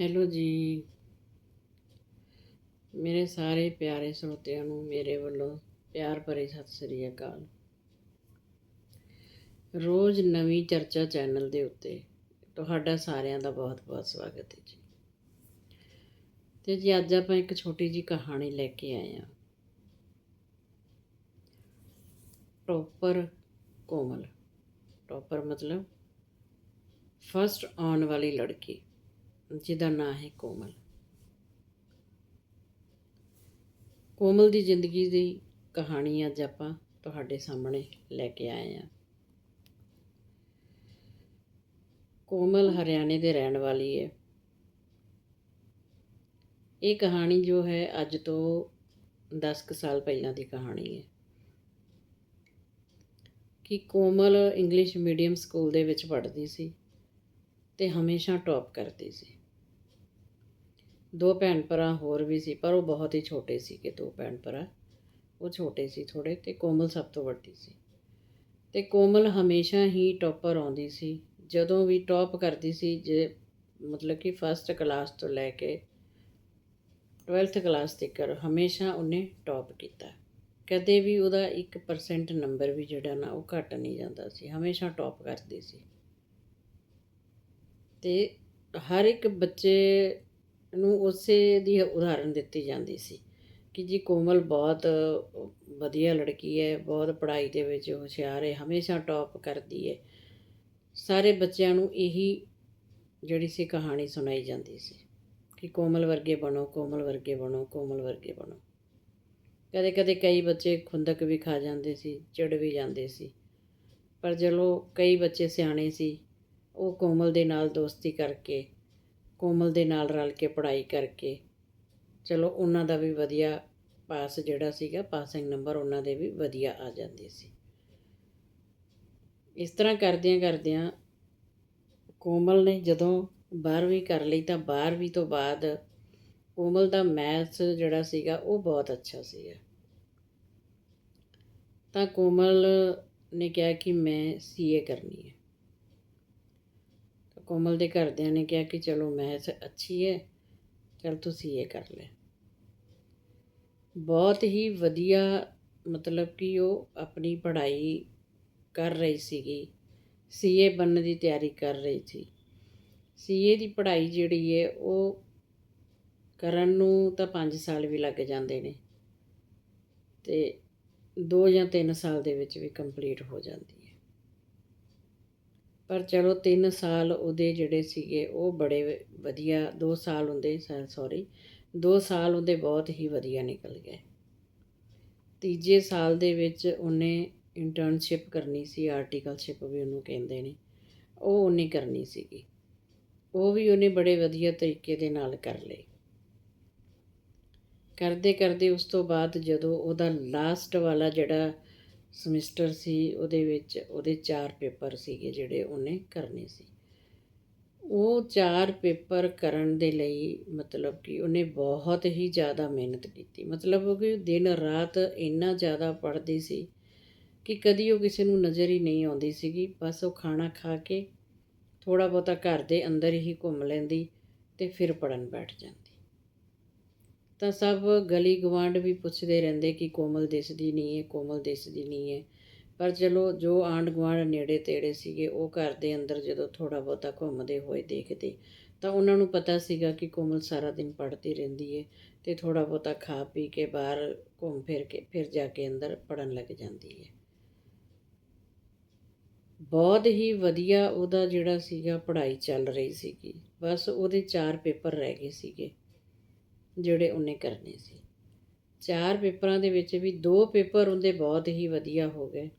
Hello ਜੀ। ਮੇਰੇ ਸਾਰੇ ਪਿਆਰੇ ਸਰੋਤਿਆਂ ਨੂੰ ਮੇਰੇ ਵੱਲੋਂ ਪਿਆਰ ਭਰੀ ਸਤਿ ਸ੍ਰੀ ਅਕਾਲ। ਰੋਜ਼ ਨਵੀਂ ਚਰਚਾ ਚੈਨਲ ਦੇ ਉੱਤੇ ਤੁਹਾਡਾ ਸਾਰਿਆਂ ਦਾ ਬਹੁਤ-ਬਹੁਤ ਸਵਾਗਤ ਹੈ ਜੀ। ਤੇ ਜੀ, ਅੱਜ ਆਪਾਂ ਇੱਕ ਛੋਟੀ ਜੀ ਕਹਾਣੀ ਲੈ ਕੇ ਆਏ ਹਾਂ। ਟੋਪਰ ਕੋਮਲ। ਟੋਪਰ ਮਤਲਬ ਫਸਟ ਆਉਣ ਵਾਲੀ ਲੜਕੀ। ਜਿਹਦਾ ਨਾਂ ਹੈ ਕੋਮਲ। ਕੋਮਲ ਦੀ ਜ਼ਿੰਦਗੀ ਦੀ ਕਹਾਣੀ ਅੱਜ ਆਪਾਂ ਤੁਹਾਡੇ ਸਾਹਮਣੇ ਲੈ ਕੇ ਆਏ ਹਾਂ। ਕੋਮਲ ਹਰਿਆਣੇ ਦੇ ਰਹਿਣ ਵਾਲੀ ਹੈ। ਇਹ ਕਹਾਣੀ ਜੋ ਹੈ ਅੱਜ ਤੋਂ 10 ਕੁ ਸਾਲ ਪਹਿਲਾਂ ਦੀ ਕਹਾਣੀ ਹੈ। ਕਿ ਕੋਮਲ ਇੰਗਲਿਸ਼ ਮੀਡੀਅਮ ਸਕੂਲ ਦੇ ਵਿੱਚ ਪੜ੍ਹਦੀ ਸੀ ਤੇ ਹਮੇਸ਼ਾ ਟੌਪ ਕਰਦੀ ਸੀ। ਦੋ ਭੈਣ ਭਰਾ ਹੋਰ ਵੀ ਸੀ, ਪਰ ਉਹ ਬਹੁਤ ਹੀ ਛੋਟੇ ਸੀਗੇ, ਦੋ ਭੈਣ ਭਰਾ। ਉਹ ਛੋਟੇ ਸੀ ਥੋੜੇ ਤੇ ਕੋਮਲ ਸਭ ਤੋਂ ਵੱਡੀ ਸੀ। ਤੇ ਕੋਮਲ ਹਮੇਸ਼ਾ ਹੀ ਟੌਪਰ ਆਉਂਦੀ ਸੀ। ਜਦੋਂ ਵੀ ਟੌਪ ਕਰਦੀ ਸੀ, ਜੇ ਮਤਲਬ ਕਿ ਫਸਟ ਕਲਾਸ ਤੋਂ ਲੈ ਕੇ 12th ਕਲਾਸ ਤੱਕ ਹਮੇਸ਼ਾ ਉਹਨੇ ਟੌਪ ਕੀਤਾ। ਕਦੇ ਵੀ ਉਹਦਾ 1% ਨੰਬਰ ਵੀ ਜਿਹੜਾ ਨਾ, ਉਹ ਘਟ ਨਹੀਂ ਜਾਂਦਾ ਸੀ। ਹਮੇਸ਼ਾ ਟੌਪ ਕਰਦੀ ਸੀ। ਤੇ ਹਰ ਇੱਕ ਬੱਚੇ ਨੂੰ ਉਸੇ ਦੀ ਉਦਾਹਰਨ ਦਿੱਤੀ ਜਾਂਦੀ ਸੀ ਕਿ ਜੀ ਕੋਮਲ ਬਹੁਤ ਵਧੀਆ ਲੜਕੀ ਹੈ, ਬਹੁਤ ਪੜ੍ਹਾਈ ਦੇ ਵਿੱਚ ਹੁਸ਼ਿਆਰ ਹੈ, ਹਮੇਸ਼ਾ ਟੌਪ ਕਰਦੀ ਹੈ। ਸਾਰੇ ਬੱਚਿਆਂ ਨੂੰ ਇਹੀ ਜਿਹੜੀ ਸੀ ਕਹਾਣੀ ਸੁਣਾਈ ਜਾਂਦੀ ਸੀ ਕਿ ਕੋਮਲ ਵਰਗੇ ਬਣੋ, ਕੋਮਲ ਵਰਗੇ ਬਣੋ, ਕੋਮਲ ਵਰਗੇ ਬਣੋ। ਕਦੇ ਕਦੇ ਕਈ ਬੱਚੇ ਖੁੰਦਕ ਵੀ ਖਾ ਜਾਂਦੇ ਸੀ, ਚਿੜ ਵੀ ਜਾਂਦੇ ਸੀ। ਪਰ ਜਦੋਂ ਕਈ ਬੱਚੇ ਸਿਆਣੇ ਸੀ, ਉਹ ਕੋਮਲ ਦੇ ਨਾਲ ਦੋਸਤੀ ਕਰਕੇ ਕੋਮਲ ਦੇ ਨਾਲ ਰਲ ਕੇ ਪੜ੍ਹਾਈ ਕਰਕੇ। ਚਲੋ, ਉਹਨਾਂ ਦਾ ਵੀ ਵਧੀਆ ਪਾਸ ਜਿਹੜਾ ਸੀਗਾ ਪਾਸਿੰਗ ਨੰਬਰ ਉਹਨਾਂ ਦੇ ਵੀ ਵਧੀਆ ਆ ਜਾਂਦੇ ਸੀ। ਇਸ ਤਰ੍ਹਾਂ ਕਰਦਿਆਂ ਕਰਦਿਆਂ ਕੋਮਲ ਨੇ ਜਦੋਂ 12ਵੀਂ ਕਰ ਲਈ ਤਾਂ 12ਵੀਂ ਤੋਂ ਬਾਅਦ ਕੋਮਲ ਦਾ ਮੈਥਸ ਜਿਹੜਾ ਸੀਗਾ, ਉਹ ਬਹੁਤ ਅੱਛਾ ਸੀਗਾ। ਤਾਂ ਕੋਮਲ ਨੇ ਕਿਹਾ ਕਿ ਮੈਂ ਸੀਏ ਕਰਨੀ ਹੈ। ਕੋਮਲ ਦੇ ਘਰਦਿਆਂ ਨੇ ਕਿਹਾ ਕਿ ਚਲੋ ਮੈਥ ਅੱਛੀ ਹੈ, ਚਲ ਤੂੰ ਸੀਏ ਕਰ ਲੈ। ਬਹੁਤ ਹੀ ਵਧੀਆ ਮਤਲਬ ਕਿ ਉਹ ਆਪਣੀ ਪੜ੍ਹਾਈ ਕਰ ਰਹੀ ਸੀਗੀ, ਸੀਏ ਬਣਨ ਦੀ ਤਿਆਰੀ ਕਰ ਰਹੀ ਸੀ। ਸੀਏ ਦੀ ਪੜ੍ਹਾਈ ਜਿਹੜੀ ਹੈ, ਉਹ ਕਰਨ ਨੂੰ ਤਾਂ 5 ਸਾਲ ਵੀ ਲੱਗ ਜਾਂਦੇ ਨੇ ਤੇ 2 ਜਾਂ 3 ਸਾਲ ਦੇ ਵਿੱਚ ਵੀ ਕੰਪਲੀਟ ਹੋ ਜਾਂਦੀ ਹੈ। ਪਰ ਚਲੋ 3 ਸਾਲ ਉਹਦੇ ਜਿਹੜੇ ਸੀਗੇ, ਉਹ ਬੜੇ ਵਧੀਆ 2 ਸਾਲ ਹੁੰਦੇ ਸੌਰੀ 2 ਸਾਲ ਉਹਦੇ ਬਹੁਤ ਹੀ ਵਧੀਆ ਨਿਕਲ ਗਏ। ਤੀਜੇ ਸਾਲ ਦੇ ਵਿੱਚ ਉਹਨੇ ਇੰਟਰਨਸ਼ਿਪ ਕਰਨੀ ਸੀ ਆਰਟੀਕਲਸ਼ਿਪ ਵੀ ਉਹਨੂੰ ਕਹਿੰਦੇ ਨੇ, ਉਹ ਉਹਨੇ ਕਰਨੀ ਸੀਗੀ। ਉਹ ਵੀ ਉਹਨੇ ਬੜੇ ਵਧੀਆ ਤਰੀਕੇ ਦੇ ਨਾਲ ਕਰ ਲਈ ਕਰਦੇ ਕਰਦੇ ਉਸ ਤੋਂ ਬਾਅਦ ਜਦੋਂ ਉਹਦਾ ਲਾਸਟ ਵਾਲਾ ਜਿਹੜਾ ਸਮੈਸਟਰ ਸੀ, ਉਹਦੇ ਵਿੱਚ ਉਹਦੇ ਚਾਰ ਪੇਪਰ ਸੀਗੇ ਜਿਹੜੇ ਉਹਨੇ ਕਰਨੇ ਸੀ। ਉਹ ਚਾਰ ਪੇਪਰ ਕਰਨ ਦੇ ਲਈ ਮਤਲਬ ਕਿ ਉਹਨੇ ਬਹੁਤ ਹੀ ਜ਼ਿਆਦਾ ਮਿਹਨਤ ਕੀਤੀ। ਮਤਲਬ ਕਿ ਦਿਨ ਰਾਤ ਇੰਨਾ ਜ਼ਿਆਦਾ ਪੜ੍ਹਦੀ ਸੀ ਕਿ ਕਦੀ ਉਹ ਕਿਸੇ ਨੂੰ ਨਜ਼ਰ ਹੀ ਨਹੀਂ ਆਉਂਦੀ ਸੀਗੀ। ਬਸ ਉਹ ਖਾਣਾ ਖਾ ਕੇ ਥੋੜਾ ਬਹੁਤਾ ਘਰ ਦੇ ਅੰਦਰ ਹੀ ਘੁੰਮ ਲੈਂਦੀ ਤੇ ਫਿਰ ਪੜਨ ਬੈਠ ਜਾਂਦੀ। ਤਾਂ ਸਭ ਗਲੀ ਗਵਾਂਡ ਵੀ ਪੁੱਛਦੇ ਰਹਿੰਦੇ ਕਿ ਕੋਮਲ ਦਿਸਦੀ ਨਹੀਂ ਹੈ, ਕੋਮਲ ਦਿਸਦੀ ਨਹੀਂ ਹੈ। ਪਰ ਚਲੋ, ਜੋ ਆਂਡ ਗਵਾਂਡ ਨੇੜੇ ਤੇੜੇ ਸੀਗੇ, ਉਹ ਘਰ ਦੇ ਅੰਦਰ ਜਦੋਂ ਥੋੜਾ ਬਹੁਤਾ ਘੁੰਮਦੇ ਹੋਏ ਦੇਖਦੇ, ਤਾਂ ਉਹਨਾਂ ਨੂੰ ਪਤਾ ਸੀਗਾ ਕਿ ਕੋਮਲ ਸਾਰਾ ਦਿਨ ਪੜ੍ਹਦੀ ਰਹਿੰਦੀ ਹੈ ਤੇ ਥੋੜਾ ਬਹੁਤਾ ਖਾ ਪੀ ਕੇ ਬਾਹਰ ਘੁੰਮ ਫਿਰ ਕੇ, ਫਿਰ ਜਾ ਕੇ ਅੰਦਰ ਪੜਨ ਲੱਗ ਜਾਂਦੀ ਹੈ। ਬਹੁਤ ਹੀ ਵਧੀਆ ਉਹਦਾ ਜਿਹੜਾ ਸੀਗਾ ਪੜ੍ਹਾਈ ਚੱਲ ਰਹੀ ਸੀਗੀ। ਬਸ ਉਹਦੇ ਚਾਰ ਪੇਪਰ ਰਹਿ ਗਏ ਸੀਗੇ। ਜਿਹੜੇ ਉਹਨੇ ਕਰਨੇ ਸੀ। ਚਾਰ ਪੇਪਰਾਂ ਦੇ ਵਿੱਚ ਵੀ ਦੋ ਪੇਪਰ ਉਹਦੇ ਬਹੁਤ ਹੀ ਵਧੀਆ ਹੋ ਗਏ।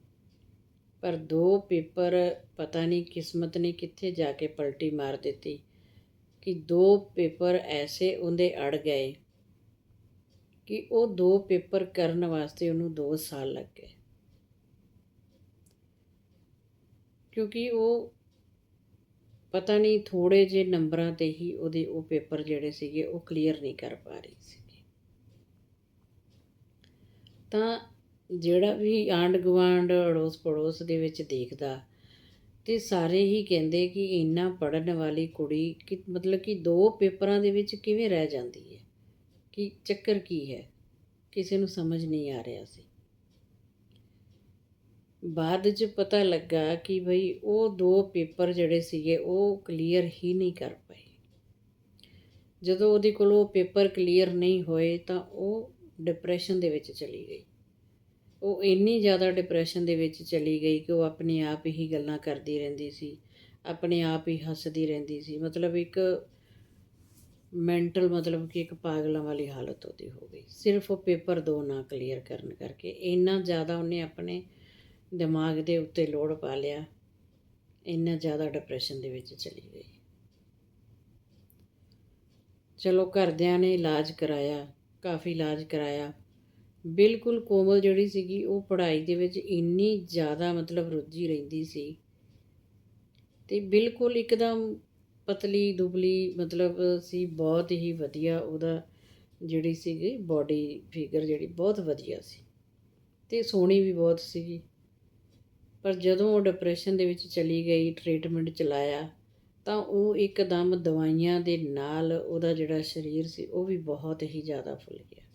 ਪਰ ਦੋ ਪੇਪਰ ਪਤਾ ਨਹੀਂ ਕਿਸਮਤ ਨੇ ਕਿੱਥੇ ਜਾ ਕੇ ਪਲਟੀ ਮਾਰ ਦਿੱਤੀ ਕਿ ਦੋ ਪੇਪਰ ਐਸੇ ਉਹਦੇ ਅੜ ਗਏ ਕਿ ਉਹ ਦੋ ਪੇਪਰ ਕਰਨ ਵਾਸਤੇ ਉਹਨੂੰ 2 ਸਾਲ ਲੱਗ ਗਏ। ਕਿਉਂਕਿ ਉਹ ਪਤਾ ਨਹੀਂ ਥੋੜੇ ਜਿਹੇ ਨੰਬਰਾਂ ਤੇ ਹੀ ਉਹਦੇ ਉਹ ਪੇਪਰ ਜਿਹੜੇ ਸੀਗੇ, ਉਹ ਕਲੀਅਰ ਨਹੀਂ ਕਰ ਪਾ ਰਹੀ ਸੀ ਤਾਂ ਜਿਹੜਾ ਵੀ ਆਂਡ ਗਵਾਂਡ ਅੜੋਸ ਪੜੋਸ ਦੇ ਵਿੱਚ ਦੇਖਦਾ, ਤੇ ਸਾਰੇ ਹੀ ਕਹਿੰਦੇ ਕਿ ਇੰਨਾ ਪੜਨ ਵਾਲੀ ਕੁੜੀ ਕਿ ਮਤਲਬ ਕਿ ਦੋ ਪੇਪਰਾਂ ਦੇ ਵਿੱਚ ਕਿਵੇਂ ਰਹਿ ਜਾਂਦੀ ਹੈ? ਕਿ ਚੱਕਰ ਕੀ ਹੈ? ਕਿਸੇ ਨੂੰ ਸਮਝ ਨਹੀਂ ਆ ਰਿਹਾ ਸੀ। ਬਾਅਦ 'ਚ ਪਤਾ ਲੱਗਾ ਕਿ ਭਈ ਉਹ ਦੋ ਪੇਪਰ ਜਿਹੜੇ ਸੀਗੇ ਉਹ ਕਲੀਅਰ ਹੀ ਨਹੀਂ ਕਰ ਪਾਈ ਜਦੋਂ ਉਹਦੇ ਕੋਲ ਉਹ ਪੇਪਰ ਕਲੀਅਰ ਨਹੀਂ ਹੋਏ ਤਾਂ ਉਹ ਡਿਪਰੈਸ਼ਨ ਦੇ ਵਿੱਚ ਚਲੀ ਗਈ। ਉਹ ਇੰਨੀ ਜ਼ਿਆਦਾ ਡਿਪਰੈਸ਼ਨ ਦੇ ਵਿੱਚ ਚਲੀ ਗਈ ਕਿ ਉਹ ਆਪਣੇ ਆਪ ਹੀ ਗੱਲਾਂ ਕਰਦੀ ਰਹਿੰਦੀ ਸੀ, ਆਪਣੇ ਆਪ ਹੀ ਹੱਸਦੀ ਰਹਿੰਦੀ ਸੀ। ਮਤਲਬ ਇੱਕ ਮੈਂਟਲ ਮਤਲਬ ਕਿ ਇੱਕ ਪਾਗਲਾਂ ਵਾਲੀ ਹਾਲਤ ਉਹਦੀ ਹੋ ਗਈ। ਸਿਰਫ ਉਹ ਪੇਪਰ ਦੋ ਨਾ ਕਲੀਅਰ ਕਰਨ ਕਰਕੇ ਇੰਨਾ ਜ਼ਿਆਦਾ ਉਹਨੇ ਆਪਣੇ ਦਿਮਾਗ ਦੇ ਉੱਤੇ ਲੋਡ ਪਾ ਲਿਆ, ਇੰਨਾ ਜ਼ਿਆਦਾ ਡਿਪਰੈਸ਼ਨ ਦੇ ਵਿੱਚ ਚਲੀ ਗਈ। ਚਲੋ ਘਰਦਿਆਂ ਨੇ ਇਲਾਜ ਕਰਾਇਆ, ਕਾਫੀ ਇਲਾਜ ਕਰਾਇਆ। ਬਿਲਕੁਲ ਕੋਮਲ ਜਿਹੜੀ ਸੀਗੀ, ਉਹ ਪੜ੍ਹਾਈ ਦੇ ਵਿੱਚ ਇੰਨੀ ਜ਼ਿਆਦਾ ਮਤਲਬ ਰੁੱਝੀ ਰਹਿੰਦੀ ਸੀ ਤੇ ਬਿਲਕੁਲ ਇੱਕਦਮ ਪਤਲੀ ਦੁਬਲੀ ਮਤਲਬ ਸੀ, ਬਹੁਤ ਹੀ ਵਧੀਆ ਉਹਦਾ ਜਿਹੜੀ ਸੀਗੀ ਬਾਡੀ ਫਿਗਰ ਜਿਹੜੀ, ਬਹੁਤ ਵਧੀਆ ਸੀ। ਤੇ ਸੋਹਣੀ ਵੀ ਬਹੁਤ ਸੀਗੀ। ਪਰ ਜਦੋਂ ਉਹ ਡਿਪਰੈਸ਼ਨ ਦੇ ਵਿੱਚ ਚਲੀ ਗਈ ਟ੍ਰੀਟਮੈਂਟ ਚਲਾਇਆ, ਤਾਂ ਉਹ ਇੱਕਦਮ ਦਵਾਈਆਂ ਦੇ ਨਾਲ ਉਹਦਾ ਜਿਹੜਾ ਸਰੀਰ ਸੀ, ਉਹ ਵੀ ਬਹੁਤ ਹੀ ਜ਼ਿਆਦਾ ਫੁੱਲ ਗਿਆ।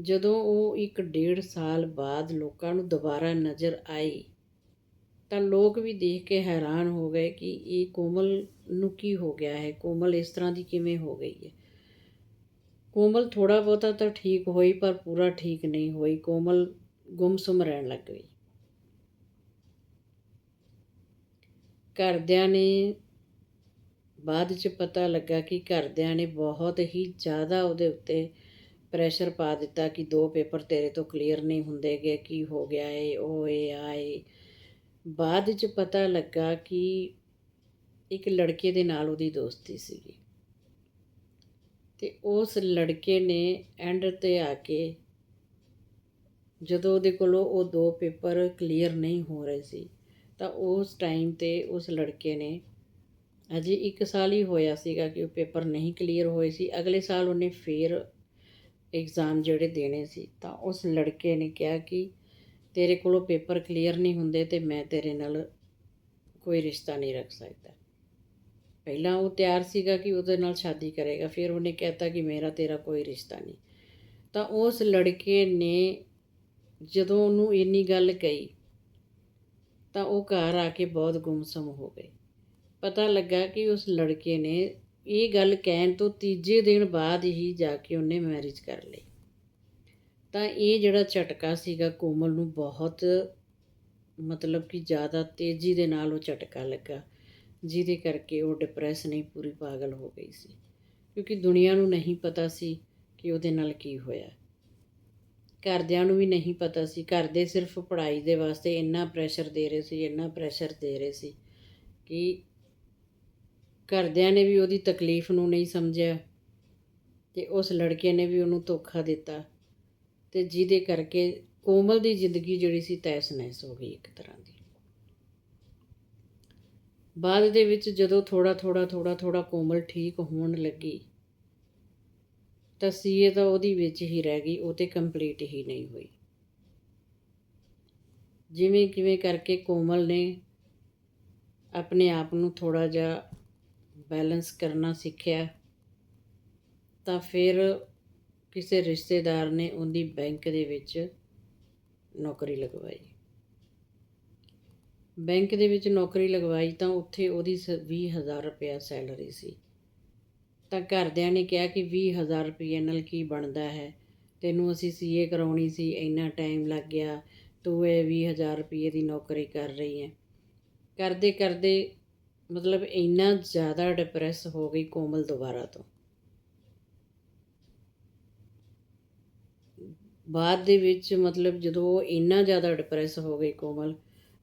ਜਦੋਂ ਉਹ ਇੱਕ ਡੇਢ ਸਾਲ ਬਾਅਦ ਲੋਕਾਂ ਨੂੰ ਦੁਬਾਰਾ ਨਜ਼ਰ ਆਈ, ਤਾਂ ਲੋਕ ਵੀ ਦੇਖ ਕੇ ਹੈਰਾਨ ਹੋ ਗਏ ਕਿ ਇਹ ਕੋਮਲ ਨੂੰ ਕੀ ਹੋ ਗਿਆ ਹੈ? ਕੋਮਲ ਇਸ ਤਰ੍ਹਾਂ ਦੀ ਕਿਵੇਂ ਹੋ ਗਈ ਹੈ? ਕੋਮਲ ਥੋੜਾ ਬਹੁਤਾ ਤਾਂ ਠੀਕ ਹੋਈ, ਪਰ ਪੂਰਾ ਠੀਕ ਨਹੀਂ ਹੋਈ। ਕੋਮਲ ਗੁੰਮਸੁਮ ਰਹਿਣ ਲੱਗ ਗਈ। ਘਰਦਿਆਂ ਨੇ ਬਾਅਦ ਚ ਪਤਾ ਲੱਗਾ ਕਿ ਘਰਦਿਆਂ ਨੇ ਬਹੁਤ ਹੀ ਜ਼ਿਆਦਾ ਉਹਦੇ ਉੱਤੇ ਪ੍ਰੈਸ਼ਰ ਪਾ ਦਿੱਤਾ ਕਿ ਦੋ ਪੇਪਰ ਤੇਰੇ ਤੋਂ ਕਲੀਅਰ ਨਹੀਂ ਹੁੰਦੇਗੇ ਕੀ ਹੋ ਗਿਆ ਏ, ਉਹ ਏ ਆਏ ਬਾਅਦ ਚ ਪਤਾ ਲੱਗਾ ਕਿ ਇੱਕ ਲੜਕੇ ਦੇ ਨਾਲ ਉਹਦੀ ਦੋਸਤੀ ਸੀਗੀ। ਤੇ ਉਸ ਲੜਕੇ ਨੇ ਐਂਡ ਤੇ ਆ ਕੇ ਜਦੋਂ ਉਹਦੇ ਕੋਲੋਂ ਉਹ ਦੋ ਪੇਪਰ ਕਲੀਅਰ ਨਹੀਂ ਹੋ ਰਹੇ ਸੀ ਤਾਂ ਉਸ ਟਾਈਮ ਤੇ ਉਸ ਲੜਕੇ ਨੇ ਅਜੇ ਇੱਕ ਸਾਲ ਹੀ ਹੋਇਆ ਸੀਗਾ ਕਿ ਉਹ ਪੇਪਰ ਨਹੀਂ ਕਲੀਅਰ ਹੋਏ ਸੀ। ਅਗਲੇ ਸਾਲ ਉਹਨੇ ਫਿਰ ਇਗਜ਼ਾਮ ਜਿਹੜੇ ਦੇਣੇ ਸੀ। ਤਾਂ ਉਸ ਲੜਕੇ ਨੇ ਕਿਹਾ ਕਿ ਤੇਰੇ ਕੋਲੋਂ ਪੇਪਰ ਕਲੀਅਰ ਨਹੀਂ ਹੁੰਦੇ ਤੇ ਮੈਂ ਤੇਰੇ ਨਾਲ ਕੋਈ ਰਿਸ਼ਤਾ ਨਹੀਂ ਰੱਖ ਸਕਦਾ। ਪਹਿਲਾਂ ਉਹ ਤਿਆਰ ਸੀਗਾ ਕਿ ਉਹਦੇ ਨਾਲ ਸ਼ਾਦੀ ਕਰੇਗਾ, ਫਿਰ ਉਹਨੇ ਕਹਿਤਾ ਕਿ ਮੇਰਾ ਤੇਰਾ ਕੋਈ ਰਿਸ਼ਤਾ ਨਹੀਂ। ਤਾਂ ਉਸ ਲੜਕੇ ਨੇ ਜਦੋਂ ਉਹਨੂੰ ਇੰਨੀ ਗੱਲ ਕਹੀ ਤਾਂ ਉਹ ਘਰ ਆ ਕੇ ਬਹੁਤ ਗੁੰਮਸਮ ਹੋ ਗਈ ਪਤਾ ਲੱਗਾ ਕਿ ਉਸ ਲੜਕੇ ਨੇ ਇਹ ਗੱਲ ਕਹਿਣ ਤੋਂ ਤੀਜੇ ਦਿਨ ਬਾਅਦ ਹੀ ਜਾ ਕੇ ਉਹਨੇ ਮੈਰਿਜ ਕਰ ਲਈ। ਤਾਂ ਇਹ ਜਿਹੜਾ ਝਟਕਾ ਸੀਗਾ ਕੋਮਲ ਨੂੰ ਬਹੁਤ, ਮਤਲਬ ਕਿ ਜ਼ਿਆਦਾ ਤੇਜ਼ੀ ਦੇ ਨਾਲ ਉਹ ਝਟਕਾ ਲੱਗਾ, ਜਿਹਦੇ ਕਰਕੇ ਉਹ ਡਿਪਰੈਸ ਨਹੀਂ, ਪੂਰੀ ਪਾਗਲ ਹੋ ਗਈ ਸੀ। ਕਿਉਂਕਿ ਦੁਨੀਆ ਨੂੰ ਨਹੀਂ ਪਤਾ ਸੀ ਕਿ ਉਹਦੇ ਨਾਲ ਕੀ ਹੋਇਆ। ਘਰਦਿਆਂ ਨੂੰ ਵੀ ਨਹੀਂ ਪਤਾ ਸੀ, ਘਰ ਦੇ ਸਿਰਫ ਪੜ੍ਹਾਈ ਦੇ ਵਾਸਤੇ ਇੰਨਾ ਪ੍ਰੈਸ਼ਰ ਦੇ ਰਹੇ ਸੀ, ਇੰਨਾ ਪ੍ਰੈਸ਼ਰ ਦੇ ਰਹੇ ਸੀ ਕਿ ਘਰਦਿਆਂ ਨੇ ਵੀ ਉਹਦੀ ਤਕਲੀਫ ਨੂੰ ਨਹੀਂ ਸਮਝਿਆ ਤੇ ਉਸ ਲੜਕੇ ਨੇ ਵੀ ਉਹਨੂੰ ਧੋਖਾ ਦਿੱਤਾ ਤੇ ਜਿਹਦੇ ਕਰਕੇ ਕੋਮਲ ਦੀ ਜ਼ਿੰਦਗੀ ਜਿਹੜੀ ਸੀ ਤੈਸ ਨੈਸ ਹੋ ਗਈ ਇੱਕ ਤਰ੍ਹਾਂ ਦੀ। ਬਾਅਦ ਦੇ ਵਿੱਚ ਜਦੋਂ ਥੋੜਾ ਥੋੜਾ ਥੋੜਾ ਥੋੜਾ ਕੋਮਲ ਠੀਕ ਹੋਣ ਲੱਗੀ ਤਾਂ ਸੀਏ ਤਾਂ ਉਹਦੀ ਵਿੱਚ ਹੀ ਰਹਿ ਗਈ, ਉਹ ਤੇ ਕੰਪਲੀਟ ਹੀ ਨਹੀਂ ਹੋਈ। ਜਿਵੇਂ ਕਿਵੇਂ ਕਰਕੇ ਕੋਮਲ ਨੇ ਆਪਣੇ ਆਪ ਨੂੰ ਥੋੜਾ ਜਿਹਾ ਬੈਲੈਂਸ ਕਰਨਾ ਸਿੱਖਿਆ, ਤਾਂ ਫਿਰ ਕਿਸੇ ਰਿਸ਼ਤੇਦਾਰ ਨੇ ਉਹਦੀ ਬੈਂਕ ਦੇ ਵਿੱਚ ਨੌਕਰੀ ਲਗਵਾਈ। ਬੈਂਕ ਦੇ ਵਿੱਚ ਨੌਕਰੀ ਲਗਵਾਈ ਤਾਂ ਉੱਥੇ ਉਹਦੀ 20000 ਰੁਪਇਆ ਸੈਲਰੀ ਸੀ। ਤਾਂ ਘਰਦਿਆਂ ਨੇ ਕਿਹਾ ਕਿ 20000 ਰੁਪਏ ਨਾਲ ਕੀ ਬਣਦਾ ਹੈ? ਤੈਨੂੰ ਅਸੀਂ ਸੀਏ ਕਰਾਉਣੀ ਸੀ, ਇੰਨਾ ਟਾਈਮ ਲੱਗ ਗਿਆ, ਤੂੰ ਇਹ 20000 ਰੁਪਏ ਦੀ ਨੌਕਰੀ ਕਰ ਰਹੀ ਹੈ। ਕਰਦੇ ਕਰਦੇ ਮਤਲਬ ਇੰਨਾ ਜ਼ਿਆਦਾ ਡਿਪਰੈਸ ਹੋ ਗਈ ਕੋਮਲ ਦੁਬਾਰਾ ਤੋਂ। ਬਾਅਦ ਦੇ ਵਿੱਚ ਮਤਲਬ ਜਦੋਂ ਉਹ ਇੰਨਾ ਜ਼ਿਆਦਾ ਡਿਪਰੈਸ ਹੋ ਗਈ ਕੋਮਲ,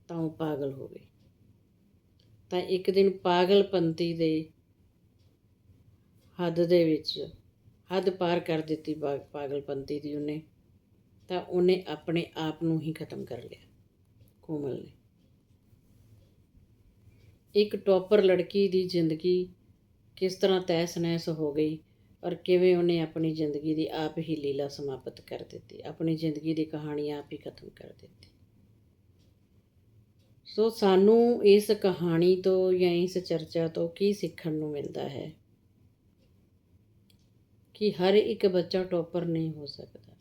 ਤਾਂ ਉਹ ਪਾਗਲ ਹੋ ਗਈ। ਤਾਂ ਇੱਕ ਦਿਨ ਪਾਗਲਪੰਤੀ ਦੇ ਹੱਦ ਦੇ ਵਿੱਚ ਹੱਦ ਪਾਰ ਕਰ ਦਿੱਤੀ ਪਾ- ਪਾਗਲਪੰਤੀ ਦੀ ਉਹਨੇ, ਤਾਂ ਉਹਨੇ ਆਪਣੇ ਆਪ ਨੂੰ ਹੀ ਖਤਮ ਕਰ ਲਿਆ, ਕੋਮਲ ਨੇ। ਇੱਕ ਟੌਪਰ ਲੜਕੀ ਦੀ ਜ਼ਿੰਦਗੀ ਕਿਸ ਤਰ੍ਹਾਂ ਤਹਿਸ ਨਹਿਸ ਹੋ ਗਈ ਔਰ ਕਿਵੇਂ ਉਹਨੇ ਆਪਣੀ ਜ਼ਿੰਦਗੀ ਦੀ ਆਪ ਹੀ ਲੀਲਾ ਸਮਾਪਤ ਕਰ ਦਿੱਤੀ, ਆਪਣੀ ਜ਼ਿੰਦਗੀ ਦੀ ਕਹਾਣੀ ਆਪ ਹੀ ਖਤਮ ਕਰ ਦਿੱਤੀ। ਸੋ ਸਾਨੂੰ ਇਸ ਕਹਾਣੀ ਤੋਂ ਜਾਂ ਇਸ ਚਰਚਾ ਤੋਂ ਕੀ ਸਿੱਖਣ ਨੂੰ ਮਿਲਦਾ ਹੈ? ਕਿ ਹਰ ਇੱਕ ਬੱਚਾ ਟੌਪਰ ਨਹੀਂ ਹੋ ਸਕਦਾ।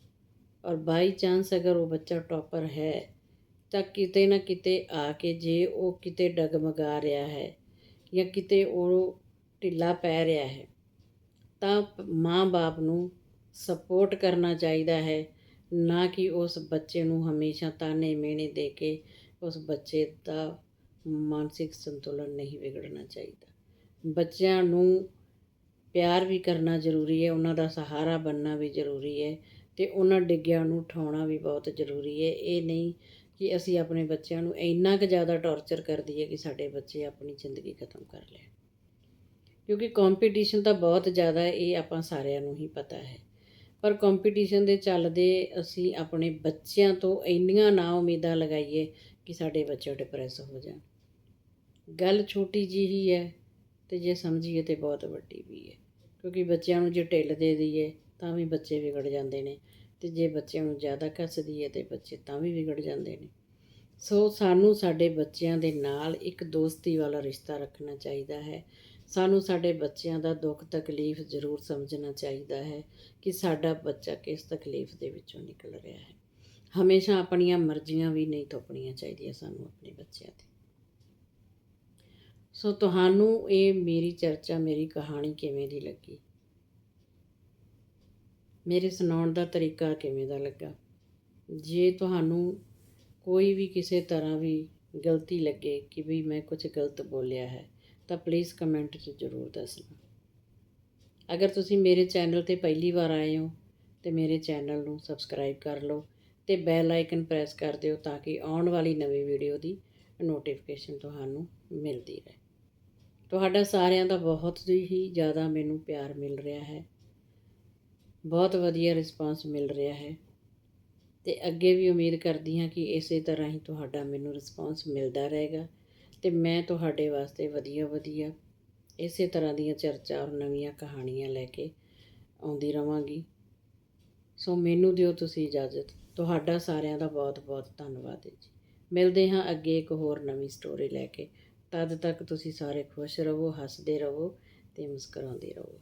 ਔਰ ਬਾਈ ਚਾਂਸ ਅਗਰ ਉਹ ਬੱਚਾ ਟੌਪਰ ਹੈ, ਤਾਂ ਕਿਤੇ ਨਾ ਕਿਤੇ ਆ ਕੇ ਜੇ ਉਹ ਕਿਤੇ ਡਗਮਗਾ ਰਿਹਾ ਹੈ ਜਾਂ ਕਿਤੇ ਉਹ ਢਿੱਲਾ ਪੈ ਰਿਹਾ ਹੈ, ਤਾਂ ਮਾਂ-ਬਾਪ ਨੂੰ ਸਪੋਰਟ ਕਰਨਾ ਚਾਹੀਦਾ ਹੈ, ਨਾ ਕਿ ਉਸ ਬੱਚੇ ਨੂੰ ਹਮੇਸ਼ਾ ਤਾਨੇ ਮਿਹਣੇ ਦੇ ਕੇ ਉਸ ਬੱਚੇ ਦਾ ਮਾਨਸਿਕ ਸੰਤੁਲਨ ਨਹੀਂ ਵਿਗੜਨਾ ਚਾਹੀਦਾ। ਬੱਚਿਆਂ ਨੂੰ ਪਿਆਰ ਵੀ ਕਰਨਾ ਜ਼ਰੂਰੀ ਹੈ, ਉਹਨਾਂ ਦਾ ਸਹਾਰਾ ਬਣਨਾ ਵੀ ਜ਼ਰੂਰੀ ਹੈ ਅਤੇ ਉਹਨਾਂ ਡਿੱਗਿਆਂ ਨੂੰ ਉਠਾਉਣਾ ਵੀ ਬਹੁਤ ਜ਼ਰੂਰੀ ਹੈ। ਇਹ ਨਹੀਂ ਕਿ ਅਸੀਂ ਆਪਣੇ ਬੱਚਿਆਂ ਨੂੰ ਇੰਨਾ ਕੁ ਜ਼ਿਆਦਾ ਟੌਰਚਰ ਕਰ ਦਈਏ ਕਿ ਸਾਡੇ ਬੱਚੇ ਆਪਣੀ ਜ਼ਿੰਦਗੀ ਖਤਮ ਕਰ ਲੈਣ। ਕਿਉਂਕਿ ਕੰਪੀਟੀਸ਼ਨ ਤਾਂ ਬਹੁਤ ਜ਼ਿਆਦਾ ਹੈ, ਇਹ ਆਪਾਂ ਸਾਰਿਆਂ ਨੂੰ ਹੀ ਪਤਾ ਹੈ। ਪਰ ਕੰਪੀਟੀਸ਼ਨ ਦੇ ਚੱਲਦੇ ਅਸੀਂ ਆਪਣੇ ਬੱਚਿਆਂ ਤੋਂ ਇੰਨੀਆਂ ਨਾ ਉਮੀਦਾਂ ਲਗਾਈਏ ਕਿ ਸਾਡੇ ਬੱਚੇ ਡਿਪਰੈਸ ਹੋ ਜਾਣ। ਗੱਲ ਛੋਟੀ ਜੀ ਹੀ ਹੈ ਤੇ ਜੇ ਸਮਝੀਏ ਤੇ ਬਹੁਤ ਵੱਡੀ ਵੀ ਹੈ। ਕਿਉਂਕਿ ਬੱਚਿਆਂ ਨੂੰ ਜੇ ਢਿੱਲ ਦੇ ਦਈਏ ਤਾਂ ਵੀ ਬੱਚੇ ਵਿਗੜ ਜਾਂਦੇ ਨੇ ਤੇ ਜੇ ਬੱਚਿਆਂ ਨੂੰ ਜ਼ਿਆਦਾ ਕੱਸ ਦਈਏ ਤੇ ਬੱਚੇ ਤਾਂ ਵੀ ਵਿਗੜ ਜਾਂਦੇ ਨੇ। ਸੋ ਸਾਨੂੰ ਸਾਡੇ ਬੱਚਿਆਂ ਦੇ ਨਾਲ ਇੱਕ ਦੋਸਤੀ ਵਾਲਾ ਰਿਸ਼ਤਾ ਰੱਖਣਾ ਚਾਹੀਦਾ ਹੈ। ਸਾਨੂੰ ਸਾਡੇ ਬੱਚਿਆਂ ਦਾ ਦੁੱਖ ਤਕਲੀਫ ਜ਼ਰੂਰ ਸਮਝਣਾ ਚਾਹੀਦਾ ਹੈ ਕਿ ਸਾਡਾ ਬੱਚਾ ਕਿਸ ਤਕਲੀਫ ਦੇ ਵਿੱਚੋਂ ਨਿਕਲ ਰਿਹਾ ਹੈ। ਹਮੇਸ਼ਾ ਆਪਣੀਆਂ ਮਰਜ਼ੀਆਂ ਵੀ ਨਹੀਂ ਥੋਪਣੀਆਂ ਚਾਹੀਦੀਆਂ ਸਾਨੂੰ ਆਪਣੇ ਬੱਚਿਆਂ ਤੇ। ਸੋ ਤੁਹਾਨੂੰ ਇਹ ਮੇਰੀ ਚਰਚਾ, ਮੇਰੀ ਕਹਾਣੀ ਕਿਵੇਂ ਦੀ ਲੱਗੀ? ਮੇਰੇ ਸੁਣਾਉਣ ਦਾ ਤਰੀਕਾ ਕਿਵੇਂ ਦਾ ਲੱਗਾ? ਜੇ ਤੁਹਾਨੂੰ ਕੋਈ ਵੀ ਕਿਸੇ ਤਰ੍ਹਾਂ ਵੀ ਗਲਤੀ ਲੱਗੇ ਕਿ ਵੀ ਮੈਂ ਕੁਝ ਗਲਤ ਬੋਲਿਆ ਹੈ, ਤਾਂ ਪਲੀਜ਼ ਕਮੈਂਟ 'ਚ ਜ਼ਰੂਰ ਦੱਸਣਾ। ਅਗਰ ਤੁਸੀਂ ਮੇਰੇ ਚੈਨਲ ਤੇ ਪਹਿਲੀ ਵਾਰ ਆਏ ਹੋ, ਤੇ ਮੇਰੇ ਚੈਨਲ ਨੂੰ ਸਬਸਕ੍ਰਾਈਬ ਕਰ ਲਓ ਤੇ ਬੈਲ ਆਈਕਨ ਪ੍ਰੈਸ ਕਰ ਦਿਓ ਤਾਂ ਕਿ ਆਉਣ ਵਾਲੀ ਨਵੀਂ ਵੀਡੀਓ ਦੀ ਨੋਟੀਫਿਕੇਸ਼ਨ ਤੁਹਾਨੂੰ ਮਿਲਦੀ ਰਹੇ। ਤੁਹਾਡਾ ਸਾਰਿਆਂ ਦਾ ਬਹੁਤ ਹੀ ਜ਼ਿਆਦਾ ਮੈਨੂੰ ਪਿਆਰ ਮਿਲ ਰਿਹਾ ਹੈ। ਬਹੁਤ ਵਧੀਆ ਰਿਸਪਾਂਸ ਮਿਲ ਰਿਹਾ ਹੈ। ਤੇ ਅੱਗੇ ਵੀ ਉਮੀਦ ਕਰਦੀ ਹਾਂ ਕਿ ਇਸੇ ਤਰ੍ਹਾਂ ਹੀ ਤੁਹਾਡਾ ਮੈਨੂੰ ਰਿਸਪਾਂਸ ਮਿਲਦਾ ਰਹੇਗਾ। ਤੇ ਮੈਂ ਤੁਹਾਡੇ ਵਾਸਤੇ ਵਧੀਆ ਵਧੀਆ ਇਸੇ ਤਰ੍ਹਾਂ ਦੀਆਂ ਚਰਚਾ ਔਰ ਨਵੀਆਂ ਕਹਾਣੀਆਂ ਲੈ ਕੇ ਆਉਂਦੀ ਰਵਾਂਗੀ। ਸੋ ਮੈਨੂੰ ਦਿਓ ਤੁਸੀਂ ਇਜਾਜ਼ਤ। ਤੁਹਾਡਾ ਸਾਰਿਆਂ ਦਾ ਬਹੁਤ ਬਹੁਤ ਧੰਨਵਾਦ ਹੈ ਜੀ। ਮਿਲਦੇ ਹਾਂ ਅੱਗੇ ਇੱਕ ਹੋਰ ਨਵੀਂ ਸਟੋਰੀ ਲੈ ਕੇ। ਤਦ ਤੱਕ ਤੁਸੀਂ ਸਾਰੇ ਖੁਸ਼ ਰਹੋ ਹੱਸਦੇ ਰਹੋ ਤੇ ਮੁਸਕਰਾਉਂਦੇ ਰਹੋ।